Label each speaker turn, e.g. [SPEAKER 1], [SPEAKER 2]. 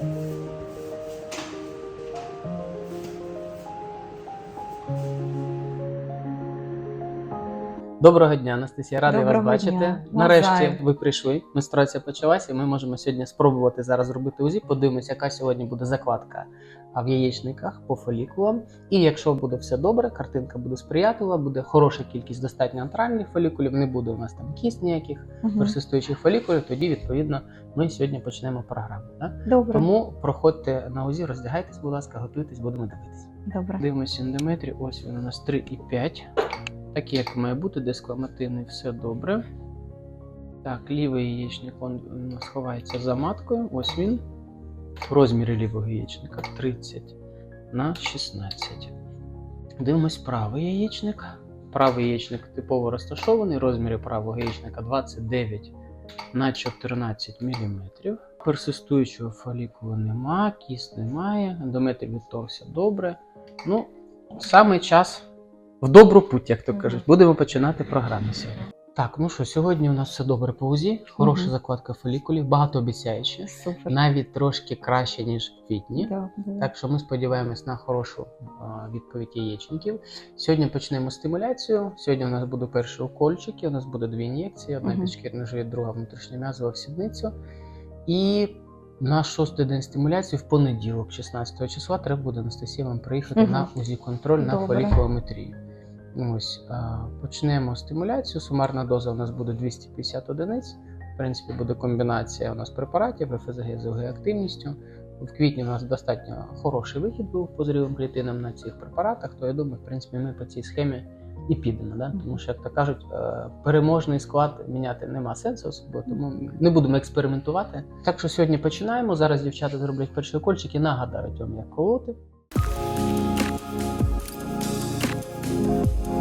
[SPEAKER 1] Thank you. Доброго дня, Анастасія, радий вас бачити.
[SPEAKER 2] дня.
[SPEAKER 1] Нарешті ви прийшли. Менструація почалася, і ми можемо сьогодні спробувати зараз зробити УЗІ. Подивимося, яка сьогодні буде закладка в яєчниках по фолікулам. І якщо буде все добре, картинка буде сприятлива, буде хороша кількість достатньо антральних фолікулів, не буде у нас там кіст ніяких
[SPEAKER 2] Мгм.
[SPEAKER 1] персистуючих фолікулів. Тоді відповідно ми сьогодні почнемо програму. Да?
[SPEAKER 2] Добре.
[SPEAKER 1] Тому проходьте на УЗІ, роздягайтесь, будь ласка, готуйтесь, будемо дивитися.
[SPEAKER 2] Добре.
[SPEAKER 1] Дивимося ендометрі, ось він у нас 3,5. Такий, як має бути, дескламативний, все добре. Так, лівий яєчник он у нас ховається за маткою. Ось він. Розміри лівого яєчника 30 на 16. Дивимось правий яєчник. Правий яєчник типово розташований. Розміри правого яєчника 29 на 14 мм. Персистуючого фолікулу нема, кіст немає, ендометр відторгся добре. Ну, саме час в добру путь, як то кажуть. Будемо починати програму сьогодні. Так, ну що, сьогодні у нас все добре по УЗІ, хороша
[SPEAKER 2] Мгм.
[SPEAKER 1] закладка фолікулів, багатообіцяюче,
[SPEAKER 2] Супер.
[SPEAKER 1] навіть трошки краще, ніж в квітні.
[SPEAKER 2] Да, да.
[SPEAKER 1] Так що ми сподіваємось на хорошу відповідь яєчників. Сьогодні почнемо стимуляцію. Сьогодні у нас буде перший укольчик, і у нас буде дві ін'єкції: одна
[SPEAKER 2] Мгм.
[SPEAKER 1] підшкірний живіт, друга внутрішньом'язова в сідницю. І на шостий день стимуляції в понеділок, 16 числа, треба буде Анастасія вам приїхати
[SPEAKER 2] Мгм.
[SPEAKER 1] на УЗІ контроль на фолікулометрію. Ось почнемо стимуляцію. Сумарна доза у нас буде 250 одиниць. В принципі, буде комбінація у нас препаратів, ФСГ з ОГ активністю. В квітні у нас достатньо хороший вихід був по зрілим клітинам на цих препаратах, то я думаю, в принципі, ми по цій схемі і підемо. Да? Тому що, як то кажуть, е, переможний склад міняти нема сенсу особливо, тому не будемо експериментувати. Так що сьогодні починаємо. Зараз дівчата зроблять перший кольчик і нагадають вам, як колоти. Thank you.